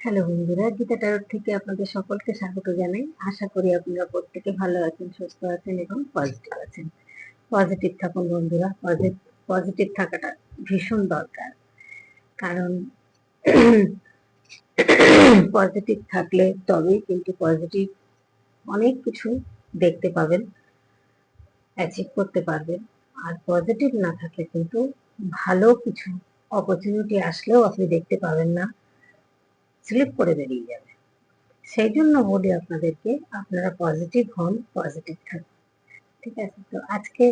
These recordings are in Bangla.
হ্যালো বন্ধুরা, গীতা টারোর থেকে আপনাদের সকলকে স্বাগত জানাই। আশা করি আপনারা প্রত্যেকে ভালো আছেন, সুস্থ আছেন এবং পজিটিভ আছেন। পজিটিভ থাকুন বন্ধুরা পজিটিভ থাকাটা ভীষণ দরকার। কারণ পজিটিভ থাকলে তবেই কিন্তু পজিটিভ অনেক কিছু দেখতে পাবেন অ্যাচিভ করতে পারবেন। আর পজিটিভ না থাকলে কিন্তু ভালো কিছু অপরচুনিটি আসলেও আপনি দেখতে পাবেন না। স্লিপ করে বেরিয়ে যাবে। সেই জন্য বলি আপনাদেরকে, আপনারা পজিটিভ হন পজিটিভ থাকুন। ঠিক আছে? তো আজকে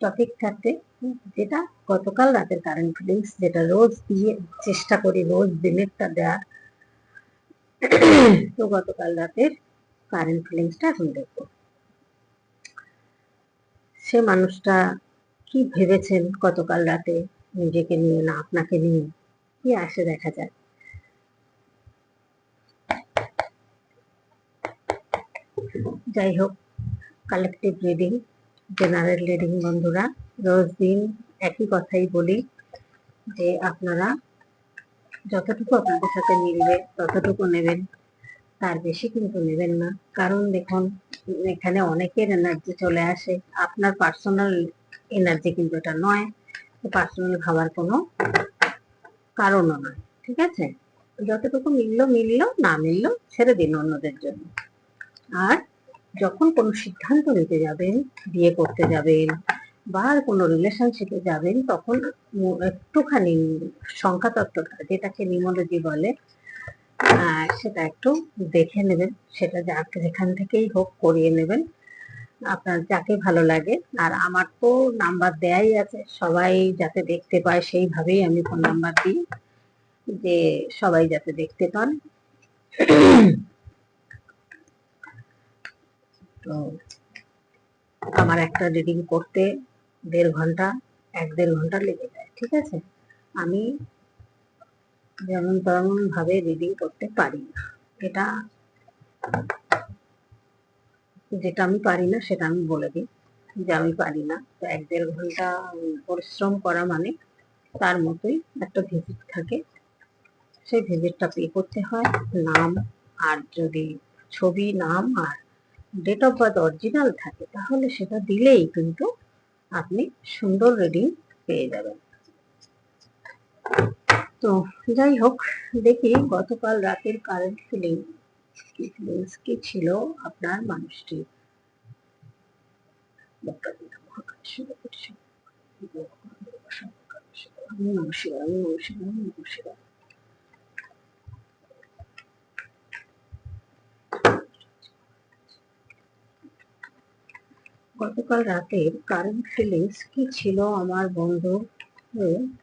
টপিক থাকতে যেটা গতকাল রাতের কারেন্ট ফিলিংস যেটা রোজ দিয়ে চেষ্টা করি, রোজ দিনেরটা দেওয়ার তো গতকাল রাতের কারেন্ট ফিলিংসটা এখন দেখব। সে মানুষটা কি ভেবেছেন গতকাল রাতে? নিজেকে নিয়ে না, আপনাকে নিয়ে? কি আসে দেখা যায় যাই হোক কালেকটিভ রিডিং জেনারেল রিডিং বন্ধুরা, রোজ দিন একই কথাই বলি যে আপনারা যতটুকু আপনাদের সাথে মিলবে, ততটুকু নেবেন, তার বেশি কিন্তু নেবেন না। কারণ দেখুন, এখানে অনেকের এনার্জি চলে আসে। আপনার পার্সোনাল এনার্জি কিন্তু এটা নয়। পার্সোনাল ভাবার কোনো কারণও নয়, ঠিক আছে? যতটুকু মিললো মিললো, না মিললো, ছেড়ে দিন অন্যদের জন্য। আর যখন কোনো সিদ্ধান্ত নিতে যাবেন, বিয়ে করতে যাবেন বা কোনো রিলেশনশিপে যাবেন, তখন একটুখানি সংখ্যা তত্ত্বটা যেটাকে নিমোলজি বলে সেটা একটু দেখে নেবেন। সেটা যাকে যেখান থেকেই হোক করিয়ে নেবেন। আপনার যাকে ভালো লাগে। আর আমার তো নাম্বার দেয়াই আছে। সবাই যাতে দেখতে পায়, সেইভাবেই আমি ফোন নাম্বার দিই যে সবাই যাতে দেখতে পান। তো আমার একটা রিডিং করতে দেড় ঘণ্টা, এক দেড় ঘণ্টা লেগে যায়, ঠিক আছে? আমি যেমন তেমন ভাবে রিডিং করতে পারি না। এটা যেটা আমি পারি না, সেটা আমি বলে দিই যে আমি পারি না। তো এক দেড় ঘণ্টা পরিশ্রম করা মানে তার মতোই একটা ভিজিট থাকে। সেই ভিজিটটা পে করতে হয়। নাম আর যদি ছবি, নাম আর ডেট অফ বার্থ অরিজিনাল থাকে, তাহলে সেটা দিলেই কিন্তু আপনি সুন্দর রিডিং পেয়ে যাবেন। তো যাই হোক, দেখি গতকাল রাতের কারেন্ট ফিলিং ছিল আপনার মানুষটি গতকাল রাতের কারেন্ট ফিলিংস কি ছিল আমার বন্ধু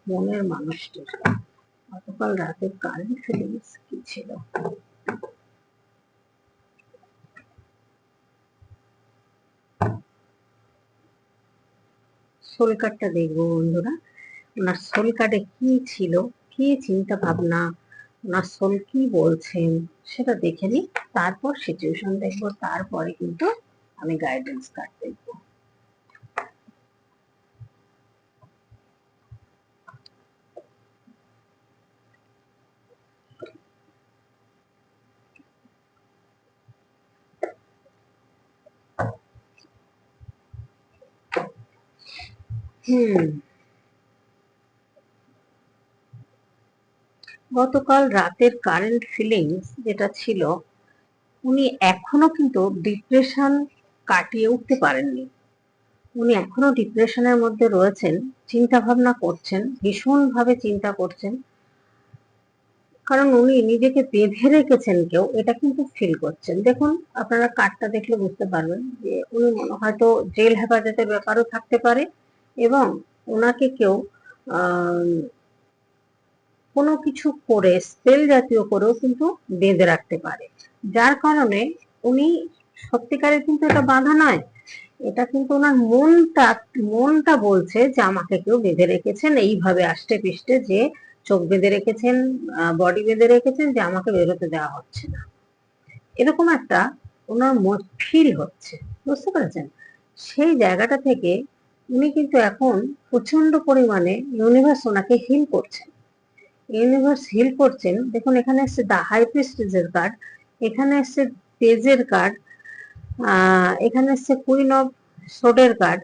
মনের মানুষটির? গতকাল রাতের কারেন্ট ফিলিংস কি ছিল? সোল কার্ডটা দেখব বন্ধুরা। ওনার সোল কার্ডে কি ছিল, কি চিন্তা ভাবনা ওনার সোল কি বলছেন সেটা দেখে নিই। তারপর সিচুয়েশন দেখব, তারপরে কিন্তু আমি গাইডেন্স কার্ড দেখব। হুম গতকাল রাতের কারেন্ট ফিলিংস যেটা ছিল, উনি এখনও কিন্তু ডিপ্রেশন কাটিয়ে উঠতে পারেননি। উনি এখনও ডিপ্রেশনের মধ্যে রয়েছেন, চিন্তা ভাবনা করছেন, ভীষণভাবে চিন্তা করছেন। কারণ উনি নিজেকে বেঁধে রেখেছেন কেউ, এটা কিন্তু ফিল করছেন। দেখুন, আপনারা কার্ডটা দেখলে বুঝতে পারবেন যে উনি মনে হয়তো জেল হেফাজতের ব্যাপারও থাকতে পারে এবং ওনাকে কেউ কোনো কিছু করে স্পেল জাতীয় করেও কিন্তু বেঁধে রাখতে পারে। যার কারণে উনি সত্যিকারের কিন্তু এটা বাধা নয়। এটা কিন্তু ওনার মনটা মনটা বলছে যে আমাকে কেউ বেঁধে রেখেছেন, এইভাবে আষ্টে পিষ্টে যে চোখ বেঁধে রেখেছেন বডি বেঁধে রেখেছেন যে আমাকে বেরোতে দেওয়া হচ্ছে না। এরকম একটা ওনার ফিল হচ্ছে। বুঝতে পেরেছেন? সেই জায়গাটা থেকে উনি কিন্তু এখন প্রচণ্ড পরিমাণে ইউনিভার্স ওনাকে হিল করছেন। ইউনিভার্স হিল করছেন। দেখুন, এখানে এসছে দ্য হাই প্রিস্টেজের কার্ড এখানে এসছে পেজের কার্ড এখানে এসছে কুইন অফ সোডের কার্ড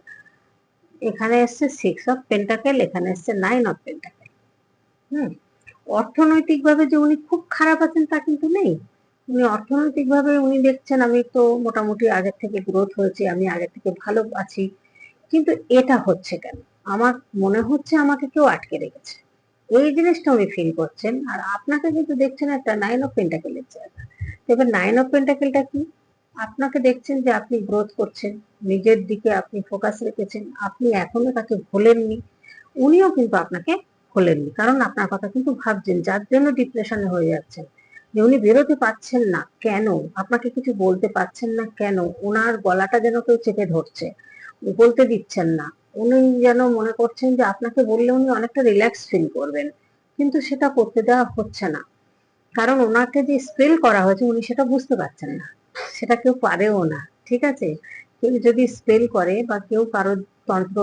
এখানে এসছে সিক্স অফ পেন্টাকেল এখানে এসছে নাইন অফ পেন্টাকেল হুম, অর্থনৈতিকভাবে যে উনি খুব খারাপ আছেন তা কিন্তু নেই। উনি অর্থনৈতিকভাবে উনি দেখছেন, আমি তো মোটামুটি আগের থেকে গ্রোথ হয়েছে, আমি আগের থেকে ভালো আছি। কিন্তু এটা হচ্ছে কেন? আমার মনে হচ্ছে আমাকে কেউ আটকে রেখেছে। এই জিনিসটা উনি ফিল করছেন। আর আপনাকে কিন্তু দেখছেন একটা নাইন অফ পেন্টাকেলের জায়গা। এবার নাইন অফ পেন্টাকেলটা কি? আপনাকে দেখছেন যে আপনি গ্রোথ করছেন, নিজের দিকে আপনি ফোকাস রেখেছেন, আপনি এখনও তাকে ভোলেননি। উনিও কিন্তু আপনাকে ভোলেননি। কারণ আপনার কথা কিন্তু ভাবছেন, যার জন্য ডিপ্রেশনে হয়ে যাচ্ছেন। যে উনি বেরোতে পারছেন না। কেন? আপনাকে কিছু বলতে পারছেন না কেন? ওনার গলাটা যেন কেউ চেপে ধরছে। বলতে দিচ্ছেন না। উনি যেন মনে করছেন যে আপনাকে বললে উনি অনেকটা রিল্যাক্স ফিল করবেন, কিন্তু সেটা করতে দেওয়া হচ্ছে না। কারণ ওনাকে যে স্পেল করা হয়েছে, উনি সেটা বুঝতে পারছেন না। সেটা কেউ পারেও না, ঠিক আছে? কেউ যদি স্পেল করে বা কেউ কারও তন্ত্র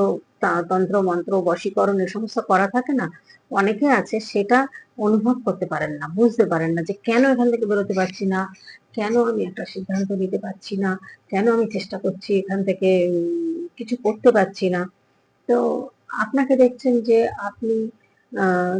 তন্ত্র, মন্ত্র, বশীকরণ এ সমস্ত করা থাকে না, অনেকে আছে সেটা অনুভব করতে পারেন না, বুঝতে পারেন না যে কেন এখান থেকে বেরোতে পারছি না কেন আমি একটা সিদ্ধান্ত নিতে পারছি না? কেন আমি চেষ্টা করছি এখান থেকে কিছু করতে পারছি না? তো আপনাকে দেখছেন যে আপনি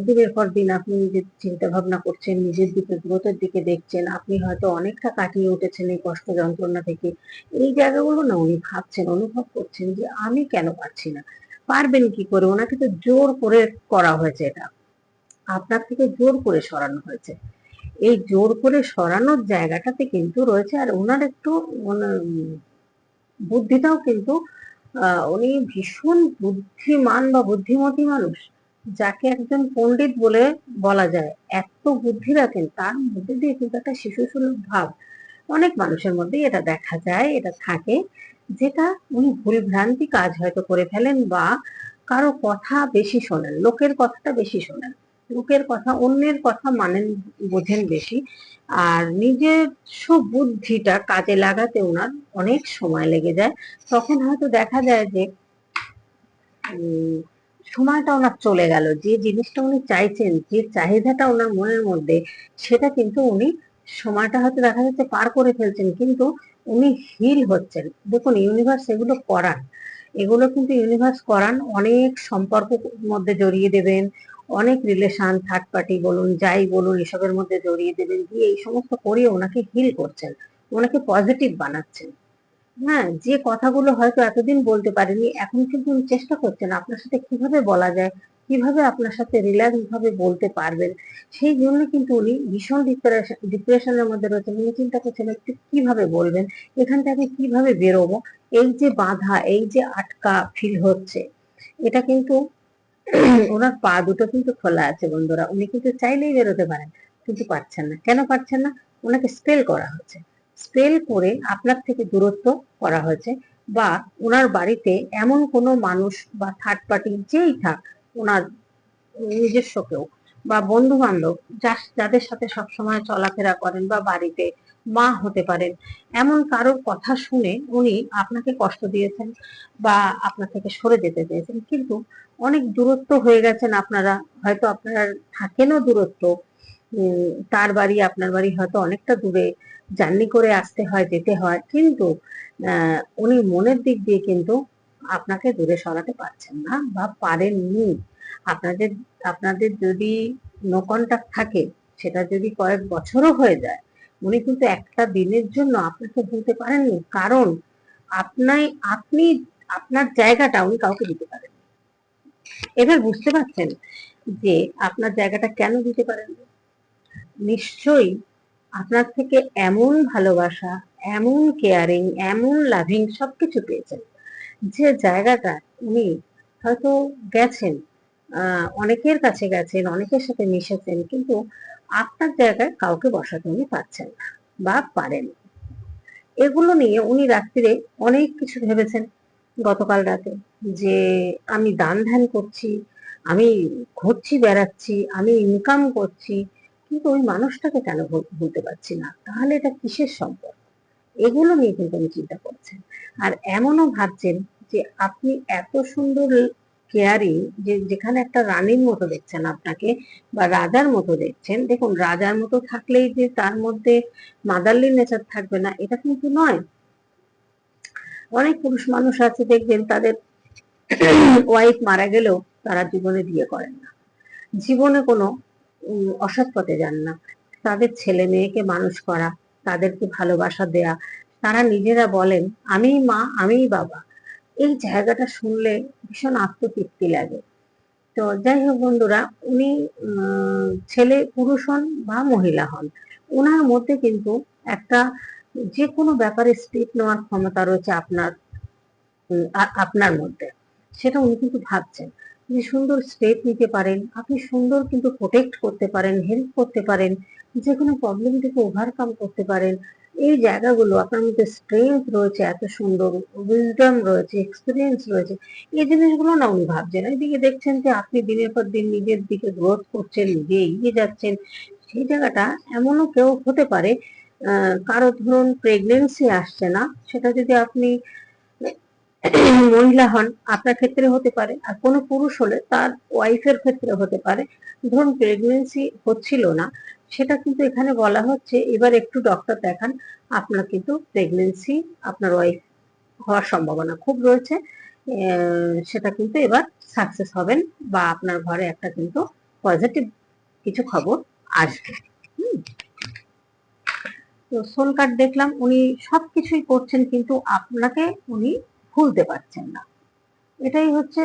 দিনের পর দিন আপনি নিজের চিন্তা ভাবনা করছেন, নিজের দিকে, গ্রোথের দিকে দেখছেন, আপনি হয়তো অনেকটা কাটিয়ে উঠেছেন এই কষ্ট যন্ত্রণা থেকে। এই জায়গাগুলো না উনি ভাবছেন, অনুভব করছেন যে আমি কেন পারছি না? পারবেন কি করে? ওনাকে তো জোর করে করা হয়েছে এটা। আপনার থেকে জোর করে সরানো হয়েছে। এই জোর করে সরানোর জায়গাটাতে কিন্তু রয়েছে। আর ওনার একটু বুদ্ধিটাও কিন্তু উনি ভীষণ বুদ্ধিমান বা বুদ্ধিমতী মানুষ, যাকে একজন পণ্ডিত বলে বলা যায়। এত বুদ্ধি রাখেন, তার মধ্যে দিয়ে কিন্তু একটা শিশু সুলভ ভাব। অনেক মানুষের মধ্যে এটা দেখা যায়, এটা থাকে, যেটা উনি ভুল ভ্রান্তি কাজ হয়তো করে ফেলেন বা কারও কথা বেশি শোনেন, লোকের কথাটা বেশি শোনেন। লোকের কথা, অন্যের কথা মানেন, বোঝেন বেশি। আর নিজস্ব বুদ্ধিটা কাজে লাগাতে ওনার অনেক সময় লেগে যায়। তখন হয়তো দেখা যায় যে সময়টা ওনার চলে গেল, যে জিনিসটা উনি চাইছেন, যে চাহিদাটা ওনার মনের মধ্যে, সেটা কিন্তু উনি সময়টা হয়তো দেখা যাচ্ছে পার করে ফেলছেন, কিন্তু উনি হিল হচ্ছেন। দেখুন ইউনিভার্স এগুলো করান। এগুলো কিন্তু ইউনিভার্স করান, অনেক সম্পর্ক মধ্যে জড়িয়ে দেবেন অনেক রিলেশন থার্ড পার্টি বলুন, যাই বলুন, এসবের মধ্যে জড়িয়ে দেবেন, দিয়ে এই সমস্ত করিয়ে ওনাকে হিল করছেন, ওনাকে পজিটিভ বানাচ্ছেন। হ্যাঁ যে কথাগুলো হয়তো এতদিন বলতে পারেনি এখন কিন্তু উনি চেষ্টা করছেন আপনার সাথে কীভাবে বলা যায়, কীভাবে আপনার সাথে রিল্যাক্স ভাবে বলতে পারবেন, সেই জন্য কিন্তু উনি ভীষণ ডিপ্রেশনের মধ্যে রয়েছেন। উনি চিন্তা করছেন একটু কীভাবে বলবেন, এখান থেকে কীভাবে বেরোবো, এই যে বাধা, এই যে আটকা ফিল হচ্ছে, এটা কিন্তু ওনার পা দুটো কিন্তু খোলা আছে বন্ধুরা। উনি কিন্তু চাইলেই বেরোতে পারেন, কিন্তু পারছেন না। কেন পারছেন না? ওনাকে স্পেল করা হচ্ছে। স্পেল করে আপনার থেকে দূরত্ব করা হয়েছে বা ওনার বাড়িতে এমন কোনো মানুষ বা থার্ড পার্টি যেই থাক, ওনার নিজস্ব কেউ বা বন্ধু বান্ধব যাদের সাথে সবসময় চলাফেরা করেন বা বাড়িতে মা হতে পারেন। এমন কারোর কথা শুনে উনি আপনাকে কষ্ট দিয়েছেন বা আপনার থেকে সরে যেতে চেয়েছেন। কিন্তু অনেক দূরত্ব হয়ে গেছেন আপনারা। হয়তো আপনারা থাকেনও দূরত্ব। তার বাড়ি, আপনার বাড়ি হয়তো অনেকটা দূরে। জার্নি করে আসতে হয়, যেতে হয়। কিন্তু উনি মনের দিক দিয়ে কিন্তু আপনাকে দূরে সরাতে পারছেন না বা পারেননি। আপনাদের আপনাদের যদি নো কন্ট্যাক্ট থাকে, সেটা যদি কয়েক বছরও হয়ে যায় উনি কিন্তু একটা দিনের জন্য আপনাকে ভুলতে পারেননি। কারণ আপনাই, আপনি, আপনার জায়গাটা উনি কাউকে দিতে পারেন এবার বুঝতে পারছেন যে আপনার জায়গাটা কেন দিতে পারেন নিশ্চয়ই আপনার থেকে এমন ভালোবাসা, এমন কেয়ারিং এমন লাভিং সবকিছু পেয়েছেন যে জায়গাটা উনি হয়তো গেছেন অনেকের কাছে গেছেন, অনেকের সাথে মিশেছেন, কিন্তু আপনার জায়গায় কাউকে বসাতে উনি পাচ্ছেন না বা পারেন এগুলো নিয়ে উনি রাত্রিরে অনেক কিছু ভেবেছেন। গতকাল রাতে যে আমি দান ধ্যান করছি, আমি ঘুরছি, বেড়াচ্ছি, আমি ইনকাম করছি, কিন্তু ওই মানুষটাকে কেন ভুলতে পারছি না? তাহলে এটা কিসের সম্পর্ক? এগুলো নিয়ে কিন্তু উনি চিন্তা করছেন। আর এমনও ভাবছেন যে আপনি এত সুন্দর কেয়ারিং, যে যেখানে একটা রানীর মতো দেখছেন আপনাকে বা রাজার মতো দেখছেন, দেখুন রাজার মতো থাকলেই যে তার মধ্যে মাদারলি নেচার থাকবে না, এটা কিন্তু নয়। অনেক পুরুষ মানুষ আছে দেখবেন তাদের ওয়াইফ মারা গেলেও তারা জীবনে বিয়ে করেন না। জীবনে কোনো অসৎ পথে যান না। তাদের ছেলে মেয়েকে মানুষ করা, তাদেরকে ভালোবাসা দেয়া, তারা নিজেরা বলেন, আমি মা আমি বাবা। এই জায়গাটা শুনলে ভীষণ আত্মতৃপ্তি লাগে। তো যাই হোক বন্ধুরা, উনি ছেলে পুরুষ হন বা মহিলা হন ওনার মধ্যে কিন্তু একটা যে কোনো ব্যাপারে স্টেপ নেওয়ার ক্ষমতা রয়েছে আপনার আপনার মধ্যে। সেটা উনি কিন্তু ভাবছেন। যে সুন্দর স্টেপ নিতে পারেন, আপনি সুন্দর কিন্তু প্রোটেক্ট করতে পারেন হেল্প করতে পারেন যে কোনো প্রবলেম থেকে ওভারকাম করতে পারেন এই জায়গাগুলো আপনার মধ্যে স্ট্রেংথ রয়েছে, এত সুন্দর উইজডম রয়েছে এক্সপিরিয়েন্স রয়েছে, এই জিনিসগুলো না উনি ভাবছেন। এইদিকে দেখছেন যে আপনি দিনের পর দিন নিজের দিকে গ্রোথ করছেন নিজে এগিয়ে যাচ্ছেন। সেই জায়গাটা এমনও কেউ হতে পারে কারও ধরুন প্রেগনেন্সি আসছে না, সেটা যদি আপনি মহিলা হন, আপনার ক্ষেত্রে হতে পারে, আর কোনো পুরুষ হলে তার ওয়াইফের ক্ষেত্রে হতে পারে। ধরুন প্রেগনেন্সি হচ্ছিল না সেটা কিন্তু এখানে বলা হচ্ছে, এবার একটু ডক্টর দেখান, আপনার কিন্তু প্রেগনেন্সি আপনার ওয়াইফ হওয়ার সম্ভাবনা খুব রয়েছে সেটা কিন্তু এবার সাকসেস হবেন বা আপনার ঘরে একটা কিন্তু পজিটিভ কিছু খবর আসবে। তো সোল কার্ড দেখলাম, উনি সব কিছুই করছেন কিন্তু আপনাকে উনি ভুলতে পারছেন না। এটাই হচ্ছে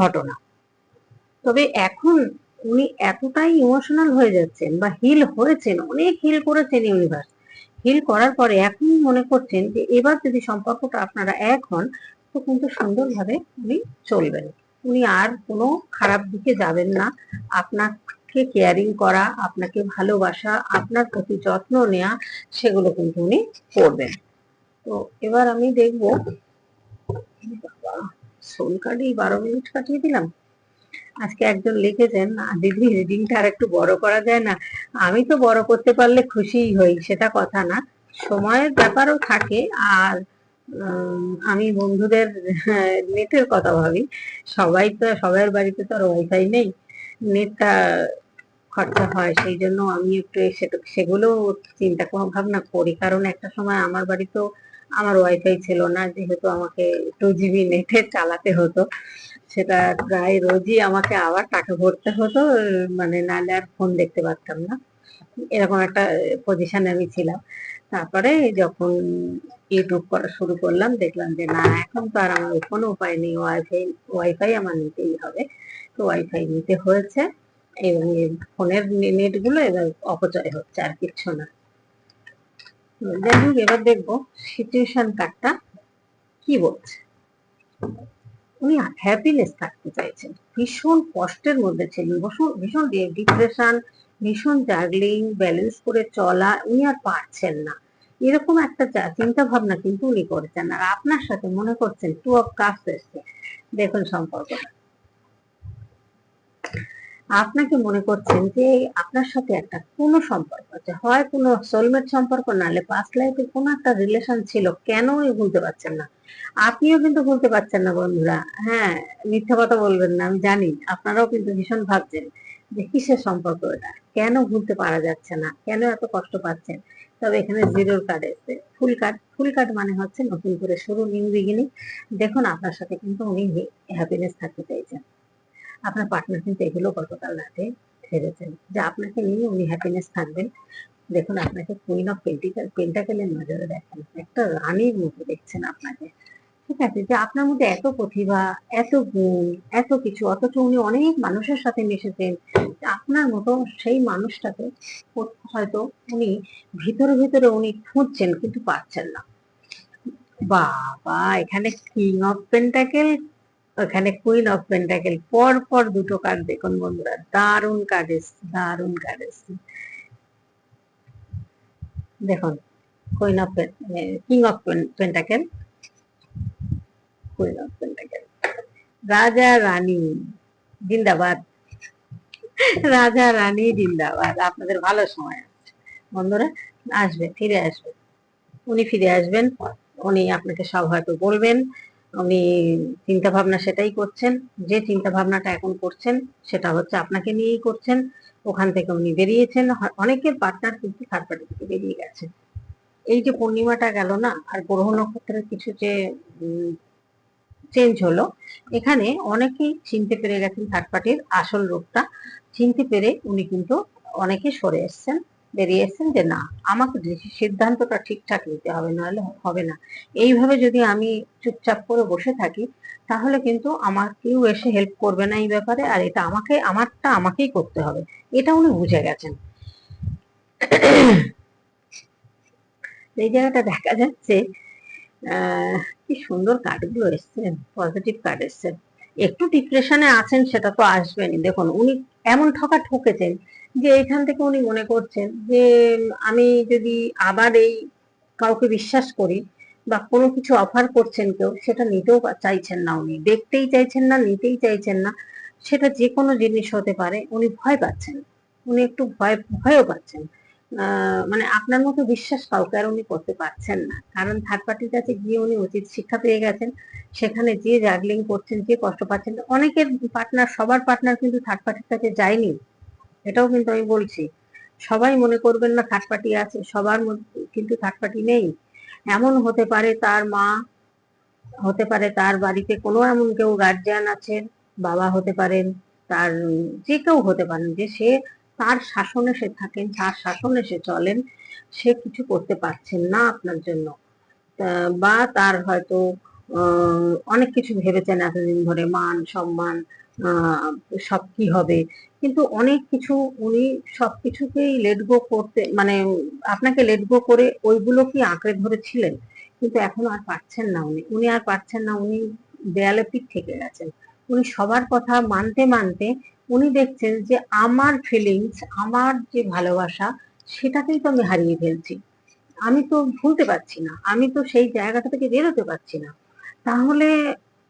ঘটনা। তবে এখন উনি এতটাই ইমোশনাল হয়ে যাচ্ছেন বা হিল হয়েছেন, অনেক হিল করেছেন ইউনিভার্স হিল করার পরে এখনই মনে করছেন যে এবার যদি সম্পর্কটা আপনারা এক হন, তো কিন্তু সুন্দরভাবে উনি চলবেন। উনি আর কোনো খারাপ দিকে যাবেন না। আপনাকে কেয়ারিং করা, আপনাকে ভালোবাসা, আপনার প্রতি যত্ন নেওয়া সেগুলো কিন্তু উনি করবেন। তো এবার আমি দেখব সোল কার্ডই বারো মিনিট কাটিয়ে দিলাম। আজকে একজন লিখেছেন "আহ, দিদি রিডিংটা আর একটু বড় করা যায় না। আমি তো বড় করতে পারলে খুশিই হই সেটা কথা না। সময়ের ব্যাপারও থাকে আর আমি বন্ধুদের নেটের কথা ভাবি। সবাই তো সবার বাড়িতে তো আর ওয়াইফাই নেই। নেটটা খরচা হয় সেই জন্য আমি একটু সেগুলো চিন্তা ভাবনা করি। কারণ একটা সময় আমার বাড়িতেও আমার ওয়াইফাই ছিল না, যেহেতু আমাকে টু জিবি নেটে চালাতে হতো, সেটা প্রায় রোজই আমাকে আবার টাকা ভরতে হতো মানে নাহলে আর ফোন দেখতে পারতাম না। এরকম একটা পজিশনে আমি ছিলাম। তারপরে যখন ইউটিউব করা শুরু করলাম, দেখলাম যে না, এখন তো আর আমার কোনো উপায় নেই ওয়াইফাই ওয়াইফাই আমার নিতেই হবে। তো ওয়াইফাই নিতে হয়েছে, এবং ফোনের নেটগুলো এবার অপচয় হচ্ছে আর কিচ্ছু না। যাই এবার দেখব সিচুয়েশন কার্ডটা কি বলছে? উনি হ্যাপিনেস থাকতে চাইছেন। ভীষণ কষ্টের মধ্যে ছিলেন, ভীষণ ডিপ্রেশন ভীষণ জাগলিং ব্যালেন্স করে চলা, উনি আর পারছেন না। এরকম একটা চিন্তা ভাবনা কিন্তু উনি করেছেন আর আপনার সাথে মনে করছেন টু অফ কাপস এসছে। দেখুন সম্পর্কটা। আপনাকে মনে করছেন যে আপনার সাথে একটা কোনো সম্পর্ক আছে হয় কোনো সোলমেট সম্পর্ক নাহলে পাস্ট লাইফে কোনো একটা রিলেশন ছিল, কেন ভুলতে পারছেন না? আপনিও কিন্তু ভুলতে পারছেন না বন্ধুরা। হ্যাঁ মিথ্যা কথা বলবেন না, আমি জানি। আপনারাও কিন্তু ভীষণ ভাবছেন যে কিসের সম্পর্ক এটা? কেন ভুলতে পারা যাচ্ছে না? কেন এত কষ্ট পাচ্ছেন? তবে এখানে জিরোর কার্ড এসছে। ফুল কার্ড ফুল কার্ড মানে হচ্ছে নতুন করে শুরু নিউ বিগিনিং দেখুন, আপনার সাথে কিন্তু উনি হ্যাপিনেস থাকতে চাইছেন আপনার পার্টনার কিন্তু এগুলো গতকাল রাতে ভেবেছেন যে আপনাকে নিয়ে উনি হ্যাপিনেস থাকবেন। দেখুন, আপনাকে কুইন অফ পেন্টিকাল পেন্টাকেলের নজরে দেখেন, একটা রানীর মতো দেখছেন আপনাকে। ঠিক আছে, যে আপনার মধ্যে এত প্রতিভা, এত গুণ, এত কিছু, অথচ উনি অনেক মানুষের সাথে মিশেছেন। আপনার মতো সেই মানুষটাকে হয়তো উনি ভিতরে ভিতরে উনি খুঁজছেন কিন্তু পাচ্ছেন না। বাবা, এখানে কিং অফ পেন্টাকেল ওখানে কুইন অফ পেন্টাকেল পর পর দুটো কার্ড দেখুন বন্ধুরা, দারুণ কার্ড এসছে, দারুণ কার্ড এসছে। দেখুন queen of king of pentacle queen of pentacle রাজা, রানী, জিন্দাবাদ। রাজা, রানী, জিন্দাবাদ। আপনাদের ভালো সময় আছে বন্ধুরা, আসবে, ফিরে আসবে। উনি ফিরে আসবেন, উনি আপনাকে সব হয়তো বলবেন। উনি চিন্তা ভাবনা সেটাই করছেন, যে চিন্তা ভাবনাটা এখন করছেন সেটা হচ্ছে আপনাকে নিয়েই করছেন। ওখান থেকে উনি বেরিয়েছেন অনেকের পার্টনার কিন্তু থার্ড পার্টি থেকে বেরিয়ে গেছে। এই যে পূর্ণিমাটা গেল না, আর গ্রহ নক্ষত্রের কিছু যে চেঞ্জ হলো, এখানে অনেকেই চিনতে পেরে গেছেন থার্ড পার্টির আসল রূপটা। চিনতে পেরে উনি কিন্তু অনেকে সরে এসছেন। বেরিয়ে এসছেন যে না, আমাকে সিদ্ধান্তটা ঠিকঠাক নিতে হবে, নাহলে হবে না। এইভাবে যদি আমি চুপচাপ করে বসে থাকি, তাহলে কিন্তু আমার কেউ এসে হেল্প করবে না এই ব্যাপারে, আর এটা আমাকে, আমারটা আমাকেই করতে হবে। এটা উনি বুঝে গেছেন। এই জায়গাটা দেখা যাচ্ছে কি সুন্দর কার্ডগুলো এসছেন পজিটিভ কার্ড এসছেন। একটু ডিপ্রেশনে আছেন, সেটা তো আসবেনই। দেখুন, উনি এমন ঠকা ঠকেছেন যে এখান থেকে উনি মনে করছেন যে আমি যদি আবার এই কাউকে বিশ্বাস করি বা কোনো কিছু অফার করছেন কেউ, সেটা নিতেও চাইছেন না উনি, দেখতেই চাইছেন না, নিতেই চাইছেন না, সেটা যে কোনো জিনিস হতে পারে, উনি ভয় পাচ্ছেন, উনি একটু ভয়, ভয়ও পাচ্ছেন। মানে আপনার মতো বিশ্বাস কাউকে আর উনি করতে পারছেন না। কারণ থার্ড পার্টির কাছে গিয়ে উনি উচিত শিক্ষা পেয়ে গেছেন, সেখানে যে জাগলিং করছেন, যে কষ্ট পাচ্ছেন, অনেকের পার্টনার সবার পার্টনার কিন্তু থার্ড পার্টির কাছে যায়নি। এটাও কিন্তু আমি বলছি, সবাই মনে করবেন না থার্ড পার্টি আছে, সবার কিন্তু থার্ড পার্টি নেই। এমন হতে পারে তার মা, হতে পারে তার বাড়িতে কোনো এমন কেউ গার্জিয়ান আছেন, বাবা হতে পারেন, তার যে কেউ হতে পারেন, যে সে তার শাসনে সে থাকেন তার শাসনে সে চলেন, সে কিছু করতে পারছেন না আপনার জন্য। বা তার হয়তো অনেক কিছু ভেবেছেন এতদিন ধরে, মান, সম্মান সব কি হবে? কিন্তু অনেক কিছু উনি সবকিছুকেই লেট গো করতে মানে আপনাকে লেট গো করে ওইগুলো কি আঁকড়ে ধরেছিলেন? কিন্তু এখন আর পারছেন না উনি। উনি আর পারছেন না, উনি দেয়ালে পিঠ থেকে গেছেন। উনি সবার কথা মানতে মানতে উনি দেখছেন যে আমার ফিলিংস আমার যে ভালোবাসা, সেটাকেই তো আমি হারিয়ে ফেলছি। আমি তো ভুলতে পারছি না, আমি তো সেই জায়গাটা থেকে বেরোতে পারছি না। তাহলে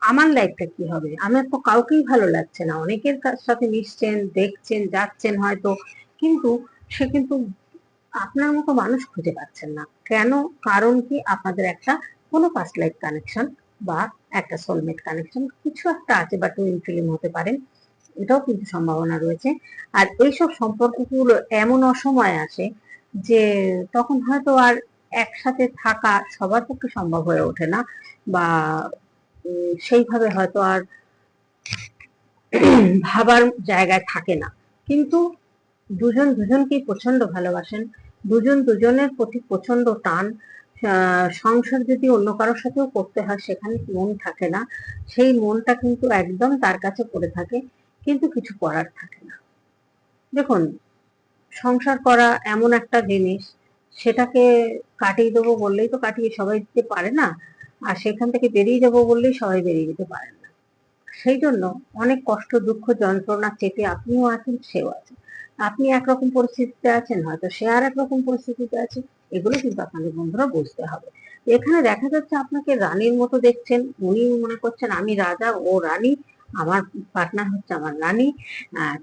আমার লাইফটা কি হবে? আমার তো কাউকেই ভালো লাগছে না। অনেকের সাথে মিশছেন, দেখছেন, যাচ্ছেন হয়তো, কিন্তু সে কিন্তু আপনার মতো মানুষ খুঁজে পাচ্ছেন না। কেন? কারণ কি? আপনাদের একটা কোনো পাস্ট লাইফ কানেকশন বা একটা সোলমেট কানেকশন কিছু একটা আছে বা টুইন ফিল্ম হতে পারেন। এটাও কিন্তু সম্ভাবনা রয়েছে। আর এইসব সম্পর্কগুলো এমন অসময় আসে যে তখন হয়তো আর একসাথে থাকা সবার পক্ষে সম্ভব হয়ে ওঠে না বা সেইভাবে হয়তো আর ভাবার জায়গায় থাকে না। কিন্তু দুজন দুজনকেই প্রচণ্ড ভালোবাসেন, দুজন দুজনের প্রতি প্রচণ্ড টান সংসার যদি অন্য কারোর সাথেও করতে হয় সেখানে মন থাকে না, সেই মনটা কিন্তু একদম তার কাছে পড়ে থাকে। কিন্তু কিছু করার থাকে না। দেখুন, সংসার করা এমন একটা জিনিস, সেটাকে কাটিয়ে দেবো বললেই তো কাটিয়ে সবাই দিতে পারে না, আর সেখান থেকে বেরিয়ে যাব বললেই সবাই বেরিয়ে যেতে পারেন না। সেই জন্য অনেক কষ্ট, দুঃখ, যন্ত্রণা চেপে আপনিও আছেন, সেও আছে আপনি একরকম পরিস্থিতিতে আছেন, হয়তো সে আর একরকম পরিস্থিতিতে আছে, এগুলো কিন্তু আপনাদের বন্ধুরা বুঝতে হবে। এখানে দেখা যাচ্ছে আপনাকে রানীর মতো দেখছেন উনি মনে করছেন, আমি রাজা, ও রানী। আমার পার্টনার হচ্ছে আমার রানী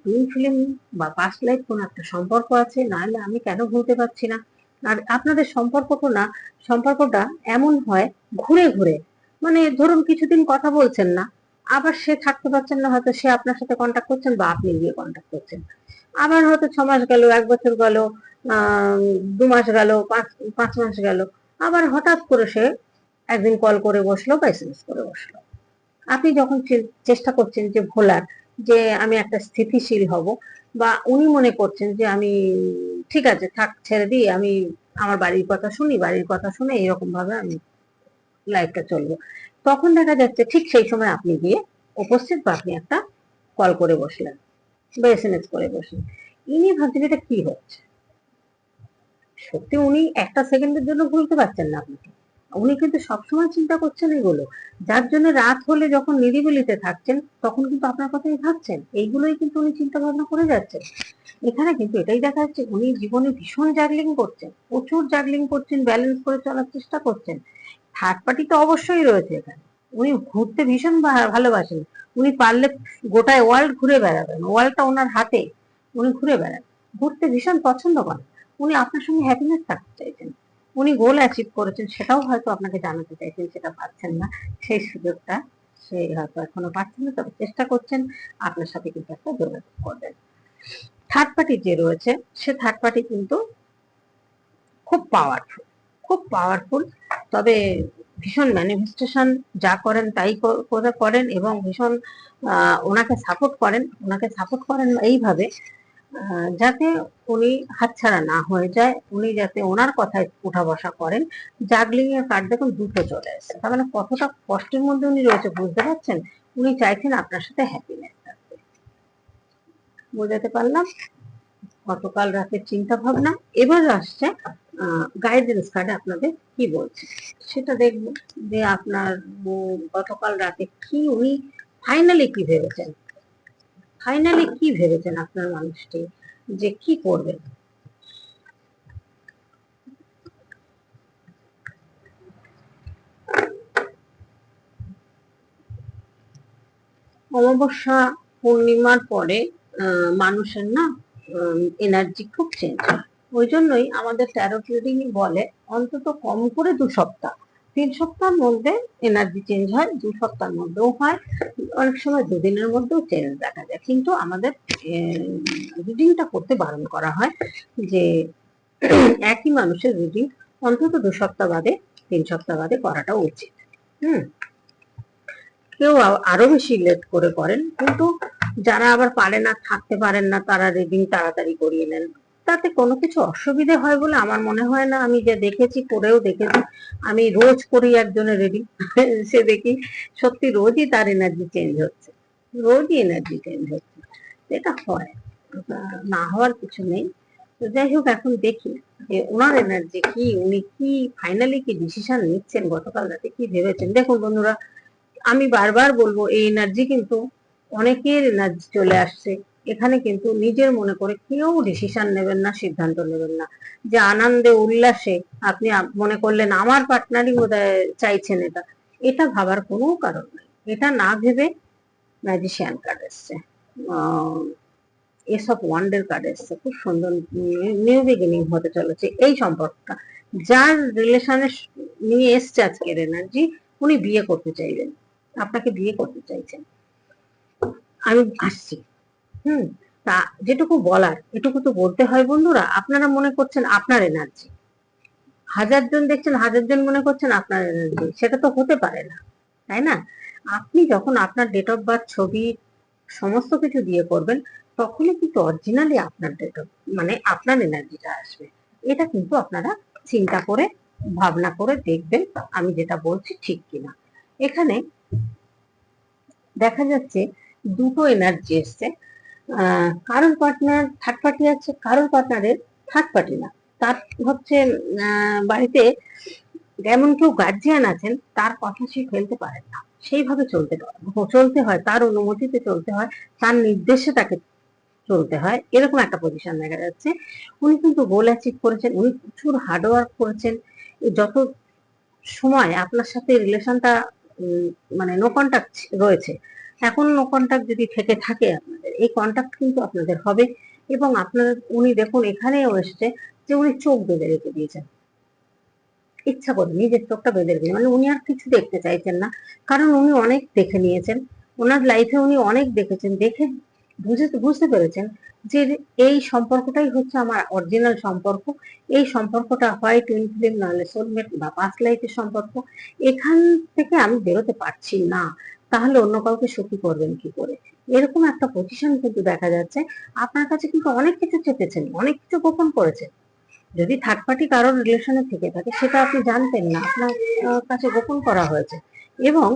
টুইন ফিল্ম বা পাস্ট লাইফ কোনো একটা সম্পর্ক আছে নাহলে আমি কেন ভুলতে পারছি না? আর আপনাদের সম্পর্কটা না, সম্পর্কটা এমন হয় ঘুরে ঘুরে। মানে ধরুন কিছুদিন কথা বলছেন না, আবার সে থাকতে পারছেন না, হয়তো সে আপনার সাথে কন্ট্যাক্ট করছেন বা আপনি গিয়ে কন্ট্যাক্ট করছেন। আবার হয়তো ছ মাস গেল, এক বছর গেল দু মাস গেল, পাঁচ পাঁচ মাস গেল। আবার হঠাৎ করে সে একদিন কল করে বসল বা এসএমএস করে বসল। আপনি যখন চেষ্টা করছেন যে ভোলার, যে আমি একটা স্থিতিশীল হব, বা উনি মনে করছেন যে আমি, ঠিক আছে, থাক, ছেড়ে দিই, আমি আমার বাড়ির কথা শুনি, বাড়ির কথা শুনে এরকম ভাবে আমি লাইফটা চলবো। তখন দেখা যাচ্ছে ঠিক সেই সময় আপনি গিয়ে উপস্থিত বা আপনি একটা কল করে বসলেন, বা এস এম এস করে বসলেন। ইনি ভাবছেন এটা কি হচ্ছে? সত্যি উনি একটা সেকেন্ডের জন্য ভুলতে পারছেন না আপনাকে। উনি কিন্তু সবসময় চিন্তা করছেন এগুলো যার জন্য রাত হলে যখন নিরিবিলিতে থাকছেন, তখন কিন্তু আপনার কথাই ভাবছেন। এইগুলোই কিন্তু উনি চিন্তা ভাবনা করে যাচ্ছেন। এখানে কিন্তু এটাই দেখা যাচ্ছে, উনি জীবনে ভীষণ জাগলিং করছেন, প্রচুর জাগলিং করছেন ব্যালেন্স করে চলার চেষ্টা করছেন। থার্ড পার্টি তো অবশ্যই রয়েছে এখানে। উনি ঘুরতে ভীষণ ভালোবাসেন। উনি পারলে গোটায় ওয়ার্ল্ড ঘুরে বেড়াবেন। ওয়ার্ল্ডটা ওনার হাতে। উনি ঘুরে বেড়ান ঘুরতে ভীষণ পছন্দ করেন। উনি আপনার সঙ্গে হ্যাপিনেস থাকতে চাইছেন। উনি গোল অ্যাচিভ করেছেন সেটাও হয়তো আপনাকে জানাতে চাইছেন, সেটা পাচ্ছেন না। সেই সুযোগটা সে হয়তো এখনও পাচ্ছেন না, তবে চেষ্টা করছেন আপনার সাথে কিন্তু একটা যোগাযোগ করবেন। থার্ড পার্টি যে রয়েছে, সে থার্ড পার্টি কিন্তু খুব পাওয়ারফুল খুব পাওয়ারফুল তবে ভীষণ ম্যানিফেস্টেশন যা করেন তাই করে করেন এবং ভীষণ ওনাকে সাপোর্ট করেন। ওনাকে সাপোর্ট করেন এইভাবে যাতে উনি হাতছাড়া না হয়ে যায়, উনি যাতে ওনার কথায় উঠা বসা করেন। জাগলিং এর কার্ড দেখুন, দুটো চলে এসেছে তার মানে কতটা কষ্টের মধ্যে উনি রয়েছে, বুঝতে পারছেন? উনি চাইছেন আপনার সাথে হ্যাপিনেস বোঝাতে পারলাম? গতকাল রাতের চিন্তা ভাবনা। এবার আসছে গাইডেন্স কার্ডে আপনাদের কি বলছে? সেটা দেখব যে আপনার গতকাল রাতে কি উনি ফাইনালি কি ভেবেছেন? ফাইনালি কি ভেবেছেন আপনার মানুষটি? যে কি করবেন অমাবস্যা পূর্ণিমার পরে মানুষের না এনার্জি খুব চেঞ্জ হয়। ওই জন্যই আমাদের ট্যারো রিডিং বলে, অন্তত কম করে দু সপ্তাহ। তিন সপ্তাহের মধ্যে এনার্জি চেঞ্জ হয়, দু সপ্তাহের মধ্যেও হয়, অনেক সময় দুদিনের মধ্যেও চেঞ্জ দেখা যায়। কিন্তু আমাদের রিডিংটা করতে বারণ করা হয় যে একই মানুষের রিডিং অন্তত দু সপ্তাহ বাদে, তিন সপ্তাহ বাদে করাটা উচিত। হুম? কেউ আরও বেশি লেট করে করেন, কিন্তু যারা আবার পারে না, থাকতে পারেন না, তারা রিডিং তাড়াতাড়ি করিয়ে নেন। তাতে কোনো কিছু অসুবিধে হয় বলে আমার মনে হয় না। আমি যে দেখেছি, করেও দেখেছি। আমি রোজ করি একজনের রেডি সে দেখি সত্যি রোজই তার এনার্জি চেঞ্জ হচ্ছে। রোজই এনার্জি চেঞ্জ হচ্ছে। এটা হয়। না হওয়ার কিছু নেই। তো যাই হোক, এখন দেখি যে ওনার এনার্জি কি, উনি কি ফাইনালি কি ডিসিশন নিচ্ছেন, গতকাল রাতে কি ভেবেছেন? দেখুন বন্ধুরা, আমি বারবার বলব, এই এনার্জি কিন্তু অনেকের এনার্জি চলে আসছে। এখানে কিন্তু নিজের মনে করে কেউ ডিসিশন নেবেন না, সিদ্ধান্ত নেবেন না। যে আনন্দে, উল্লাসে আপনি মনে করলেন আমার পার্টনারই বোধহয় চাইছেন এটা। এটা ভাবার কোনো কারণ নেই। এটা না ভেবে ম্যাজিশিয়ান কার্ড এসছে। এসব ওয়ান্ডার কার্ড এসছে। খুব সুন্দর নিউ বিগিনিং হতে চলেছে এই সম্পর্কটা। যার রিলেশনের নিয়ে এসছে আজকের এনার্জি উনি বিয়ে করতে চাইবেন আপনাকে বিয়ে করতে চাইছেন। আমি আসছি। হুম, তা যেটুকু বলার, এটুকু তো বলতে হয় বন্ধুরা, আপনারা মনে করছেন আপনার এনার্জি হাজার জন দেখছেন, হাজার জন মনে করছেন আপনার এনার্জি সেটা তো হতে পারে না, তাই না? আপনি যখন আপনার ডেট অফ বার্থ ছবি, সমস্ত কিছু দিয়ে করবেন, তখনই কিন্তু অরিজিনালি আপনার ডেট অফ মানে আপনার এনার্জিটা আসবে। এটা কিন্তু আপনারা চিন্তা করে, ভাবনা করে দেখবেন, আমি যেটা বলছি ঠিক কিনা। এখানে দেখা যাচ্ছে দুটো এনার্জি এসছে। কারোর পার্টনার থার্ড পার্টি আছে, কারোর পার্টনারের থার্ড পার্টি না। তার হচ্ছে বাড়িতে যেমন কেউ গার্জিয়ান আছেন, তার কথা সে ফেলতে পারেন না। সেইভাবে চলতে চলতে হয়, তার অনুমতিতে চলতে হয়, তার নির্দেশে তাকে চলতে হয়। এরকম একটা পজিশন দেখা যাচ্ছে। উনি কিন্তু গোল অ্যাচিভ করেছেন, উনি প্রচুর হার্ডওয়ার্ক করেছেন। যত সময় আপনার সাথে রিলেশনটা মানে নো কন্টাক্ট রয়েছে এখন নো কন্টাক্ট যদি থেকে থাকে আপনাদের, এই কন্টাক্ট কিন্তু আপনাদের হবে। এবং আপনার উনি দেখুন এখানেও এসছে যে উনি চোখ বেঁধে রেখে দিয়েছেন। ইচ্ছা করে নিজের চোখটা বেঁধে রেখে মানে উনি আর কিছু দেখতে চাইছেন না। কারণ উনি অনেক দেখে নিয়েছেন। ওনার লাইফে উনি অনেক দেখেছেন। দেখে বুঝে, বুঝতে পেরেছেন যে এই সম্পর্কটাই হচ্ছে আমার অরিজিনাল সম্পর্ক। এই সম্পর্কটা হয় টুইন ফিল্ম নাহলে সোলমেট বা পাস্ট লাইফের সম্পর্ক। এখান থেকে আমি বেরোতে পারছি না। তাহলে অন্য কাউকে সুখী করবেন কি করে? এরকম একটা পজিশন কিন্তু দেখা যাচ্ছে। আপনার কাছে কিন্তু অনেক কিছু চেপেছেন, অনেক কিছু গোপন করেছেন। যদি থার্ড পার্টি কারোর রিলেশনে থেকে থাকে, সেটা আপনি জানতেন না, আপনার কাছে গোপন করা হয়েছে। এবং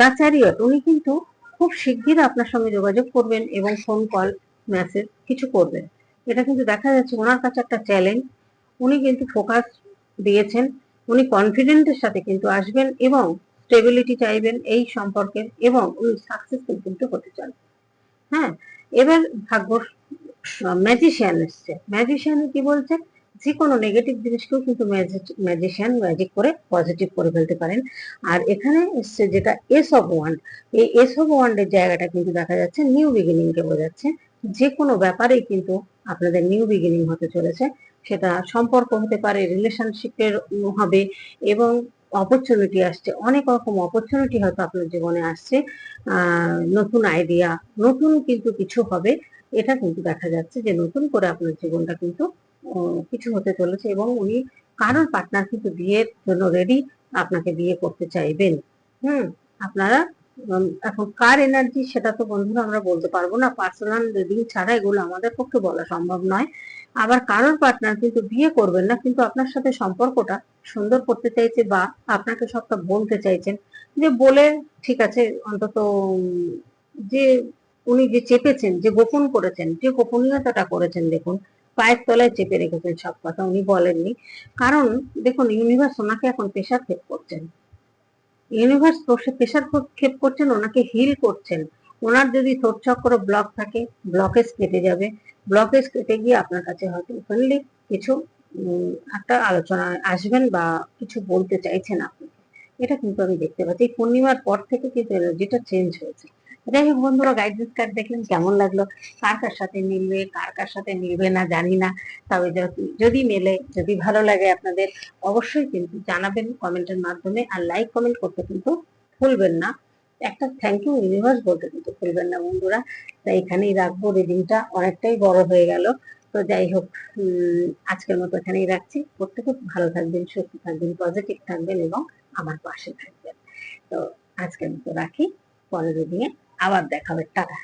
দা চ্যারিয়ট উনি কিন্তু খুব শিগগির আপনার সঙ্গে যোগাযোগ করবেন এবং ফোন কল মেসেজ কিছু করবেন। এটা কিন্তু দেখা যাচ্ছে ওনার কাছে একটা চ্যালেঞ্জ উনি কিন্তু ফোকাস দিয়েছেন। উনি কনফিডেন্টের সাথে কিন্তু আসবেন এবং স্টেবিলিটি চাইবেন এই সম্পর্কের এবং উনি সাকসেসফুল কিন্তু হতে চান। হ্যাঁ এবার ভাগ্য ম্যাজিশিয়ান এসছে। ম্যাজিশিয়ান কি বলছে? যে কোনো নেগেটিভ জিনিসকেও কিন্তু ম্যাজিশিয়ান ম্যাজিক করে পজিটিভ করে ফেলতে পারেন। আর এখানে এসছে যেটা এস অফ ওয়ান্ড এই এস অফ ওয়ান্ডের জায়গাটা কিন্তু দেখা যাচ্ছে নিউ বিগিনিং কে বোঝাচ্ছে। যে কোনো ব্যাপারেই কিন্তু আপনাদের নিউ বিগিনিং হতে চলেছে। সেটা সম্পর্ক হতে পারে রিলেশনশিপের হবে এবং অপরচুনিটি আসছে, অনেক রকম অপরচুনিটি হয়তো আপনার জীবনে আসছে নতুন আইডিয়া নতুন কিন্তু কিছু হবে, এটা কিন্তু দেখা যাচ্ছে যে নতুন করে আপনার জীবনটা কিন্তু কিছু হতে চলেছে এবং উনি কারোর পার্টনার কিন্তু বিয়ের জন্য রেডি আপনাকে বিয়ে করতে চাইবেন। হুম, আপনারা এখন কার এনার্জি সেটা তো বন্ধুরা আমরা বলতে পারব না পার্সোনাল রিডিং ছাড়া এগুলো আমাদের পক্ষে বলা সম্ভব নয়। আবার কারোর পার্টনার কিন্তু বিয়ে করবেন না, কিন্তু আপনার সাথে সম্পর্কটা সুন্দর করতে চাইছে বা আপনাকে সবটা বলতে চাইছেন, যে বলে ঠিক আছে, অন্তত যে উনি যে চেপেছেন, যে গোপন করেছেন, যে গোপনীয়তাটা করেছেন, দেখুন, পায়ের তলায় চেপে রেখেছেন সব কথা উনি বলেননি। কারণ দেখুন ইউনিভার্স ওনাকে এখন প্রেশার ক্ষেপ করছেন। ইউনিভার্স প্রেশার ক্ষেপ করছেন, ওনাকে হিল করছেন। ওনার যদি থোট চক্র ব্লক থাকে ব্লকেজ কেটে যাবে। ব্লকেজ কেটে গিয়ে আপনার কাছে হয়তো ওপেনলি কিছু একটা আলোচনা আসবেন বা কিছু বলতে চাইছেন আপনি। এটা কিন্তু আমি দেখতে পাচ্ছি। পূর্ণিমার পর থেকে কিন্তু এনার্জিটা চেঞ্জ হয়েছে। যাই হোক বন্ধুরা গাইডেন্স কার্ড দেখলেন কেমন লাগল? কার কার সাথে মিলবে, কার কার সাথে মিলবে না জানি না। তবে যদি মেলে, যদি ভালো লাগে আপনাদের, অবশ্যই কিন্তু জানাবেন কমেন্টের মাধ্যমে। আর লাইক কমেন্ট করতে কিন্তু ভুলবেন না। একটা থ্যাংক ইউ ইউনিভার্স বলতে কিন্তু ভুলবেন না বন্ধুরা। তাই এখানেই রাখব রিডিংটা অনেকটাই বড় হয়ে গেল। তো যাই হোক আজকের মতো এখানেই রাখছি। প্রত্যেকে ভালো থাকবেন, সুস্থ থাকবেন পজিটিভ থাকবেন এবং আমার পাশে থাকবেন। তো আজকের মতো রাখি। পরের রিডিংয়ে আবার দেখা হবে। টাটা।